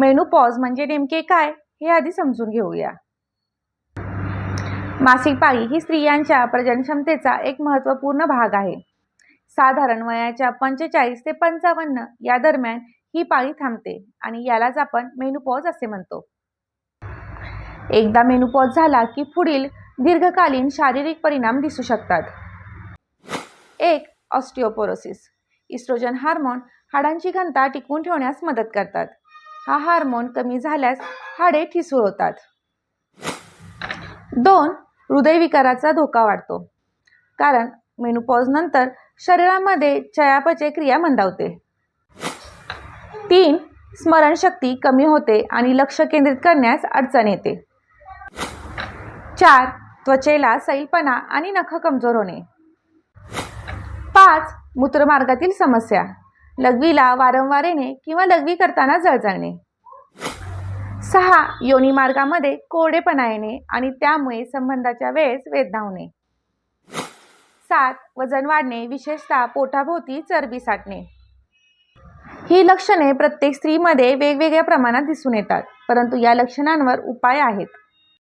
Menopause म्हणजे नेमके काय हे आधी समजून घेऊया. मासिक पाळी ही स्त्रियांच्या प्रजनक्षमतेचा एक महत्त्वपूर्ण भाग आहे. साधारण वयाच्या पंचेचाळीस ते पंचावन्न या दरम्यान ही पाळी थांबते आणि यालाच आपण मेनूपॉज असे म्हणतो. एकदा मेनूपॉज झाला की पुढील दीर्घकालीन शारीरिक परिणाम दिसू शकतात. एक ऑस्टिओपोरोसिस. इस्ट्रोजन हार्मोन हाडांची घनता टिकवून ठेवण्यास मदत करतात. हा हार्मोन कमी झाल्यास हाडे ठिसूळ होतात. दोन हृदयविकाराचा धोका वाढतो. कारण मेनुपॉज नंतर शरीरामध्ये चयापचय क्रिया मंदावते. तीन स्मरणशक्ती कमी होते आणि लक्ष केंद्रित करण्यास अडचण येते. चार त्वचेला सैलपणा आणि नख कमजोर होणे. पाच मूत्रमार्गातील समस्या. लघवीला वारंवार येणे किंवा लघवी करताना जळजळणे. सहा योनी मार्गामध्ये कोरडेपणा येणे आणि त्यामुळे संबंधाच्या वेळेस वेदना होणे सात वजन वाढणे विशेषतः पोटाभोवती चरबी साठणे. ही लक्षणे प्रत्येक स्त्रीमध्ये वेगवेगळ्या प्रमाणात दिसून येतात परंतु या लक्षणांवर उपाय आहेत.